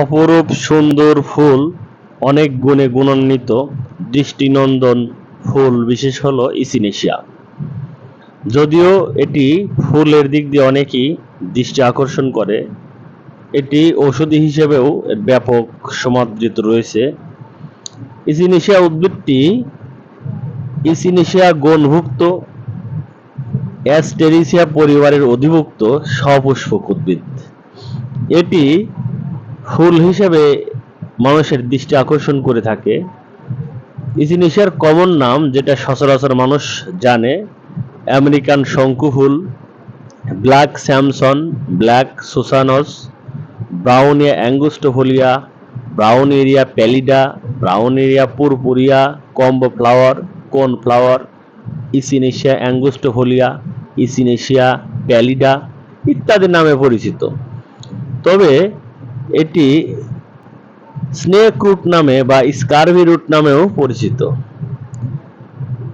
অপরূপ সুন্দর ফুল, অনেক গুণে গুণান্বিত দৃষ্টিনন্দন ফুল, বিশেষ হল ইসিনেশিয়া। যদিও এটি ফুলের দিক দিয়ে অনেকই দৃষ্টি আকর্ষণ করে, এটি ঔষধি হিসেবেও ব্যাপক সমাদৃত রয়েছে। ইসিনেশিয়া উদ্ভিদটি ইসিনেশিয়া গণভুক্ত, অ্যাস্টেরিসিয়া পরিবারের অধিভুক্ত সপুষ্পক উদ্ভিদ। এটি ফুল হিসেবে মানুষের দৃষ্টি আকর্ষণ করে থাকে। ইসিনেশিয়ার কমন নাম যেটা সচরাচর মানুষ জানে, আমেরিকান শঙ্কু ফুল black Samson, black Susans Brauneria angustifolia Brauneria pallida, Brauneria purpurea, comb flower, cone flower Echinacea angustifolia Echinacea pallida ইত্যাদি নামে পরিচিত। তবে এটি স্নেক রুট নামে বা স্কারভি রুট নামেও পরিচিত।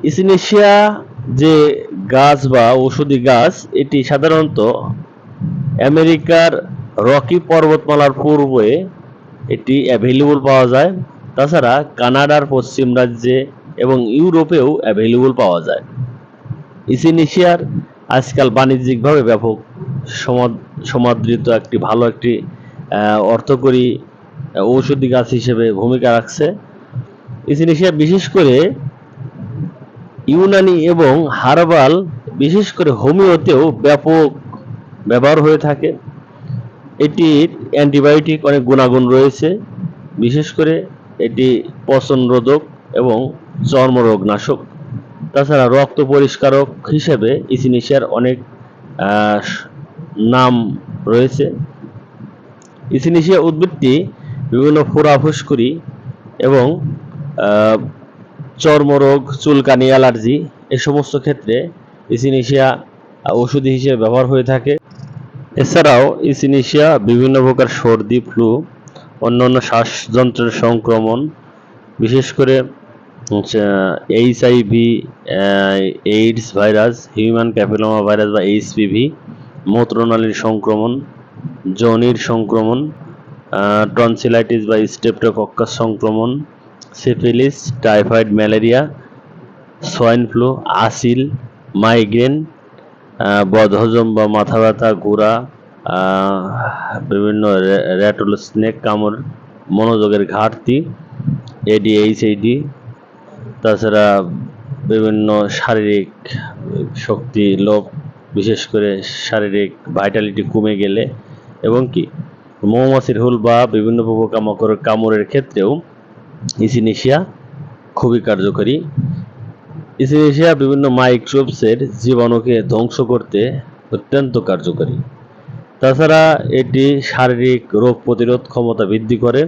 ইসিনেশিয়া যে গাছ বা ঔষধি গাছ, এটি সাধারণত আমেরিকার রকি পর্বতমালার পূর্বে এটি অ্যাভেলেবল পাওয়া যায়। তাছাড়া কানাডার পশ্চিম রাজ্যে এবং ইউরোপেও অ্যাভেলেবল পাওয়া যায়। ইসিনেশিয়ার আজকাল বাণিজ্যিকভাবে ব্যাপক সমাদৃত একটি ভালো একটি অর্থকরী ঔষধি গাছ হিসেবে ভূমিকা রাখছে। ইসিনেশিয়া বিশেষ করে ইউনানি এবং হার্বাল, বিশেষ করে হোমিওতেও ব্যাপক ব্যবহার হয়ে থাকে। এটির অ্যান্টিবায়োটিক অনেক গুণাগুণ রয়েছে। বিশেষ করে এটি পচন রোধক এবং চর্মরোগ নাশক তাছাড়া রক্ত পরিষ্কারক হিসেবে ইসিনেশিয়ার অনেক নাম রয়েছে। ইসিনেশিয়া উদ্ভিদটি বিভিন্ন ফোড়া ফুসকুড়ি এবং চর্মরোগ, চুলকানি, অ্যালার্জি এ সমস্ত ক্ষেত্রে ইসিনেশিয়া ওষুধি হিসেবে ব্যবহার হয়ে থাকে। এছাড়াও ইসিনেশিয়া বিভিন্ন প্রকার সর্দি, ফ্লু, অন্যান্য শ্বাসযন্ত্রের সংক্রমণ, বিশেষ করে HIV AIDS virus, human papilloma virus বা এইচপিভি মূত্রনালীর সংক্রমণ যৌনির সংক্রমণ টনসিলাইটিস বা স্টেপ্টোকক্কাস সংক্রমণ syphilis typhoid malaria swine flu আসিল মাইগ্রেন বদহজম বা মাথা ব্যথা গুড়া বিভিন্ন র্যাটল স্নেক কামড়, মনোযোগের ঘাটতি এডি এডিএইচএইডি তাছাড়া বিভিন্ন শারীরিক শক্তি, লোভ, বিশেষ করে শারীরিক ভাইটালিটি কমে গেলে এবং কি? মৌমাছির হুল বা বিভিন্ন পোকামাকড়ের কামড়ের ক্ষেত্রেও ইসিনেশিয়া খুবই কার্যকরী। ইসিনেশিয়া বিভিন্ন মাইক্রোবসের জীবাণুকে ধ্বংস করতে অত্যন্ত কার্যকরী। তাছাড়া এটি শারীরিক রোগ প্রতিরোধ ক্ষমতা বৃদ্ধি করে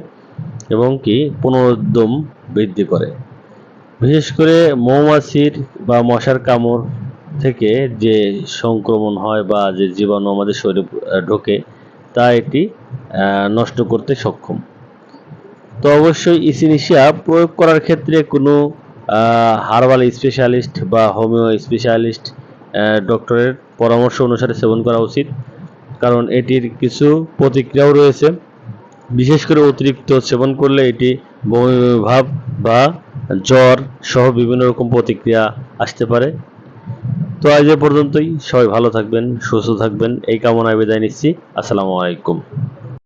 এবং কি পুনরুদ্যম বৃদ্ধি করে। বিশেষ করে মৌমাছির বা মশার কামড় থেকে যে সংক্রমণ হয় বা যে জীবাণু আমাদের শরীরে ঢোকে তা এটি নষ্ট করতে সক্ষম। তো অবশ্যই ইসিনিশিয়া প্রয়োগ করার ক্ষেত্রে কোনো হার্বাল স্পেশালিস্ট বা হোমিও স্পেশালিস্ট ডক্টরের পরামর্শ অনুসারে সেবন করা উচিত। কারণ এটির কিছু প্রতিক্রিয়াও রয়েছে। বিশেষ করে অতিরিক্ত সেবন করলে এটি বমি, ভাব বা জ্বর সহ বিভিন্ন রকম প্রতিক্রিয়া আসতে পারে। তো আজ এ পর্যন্তই। সবাই ভালো থাকবেন, সুস্থ থাকবেন। এই কামনায় বিদায় নিচ্ছি। আসসালামু আলাইকুম।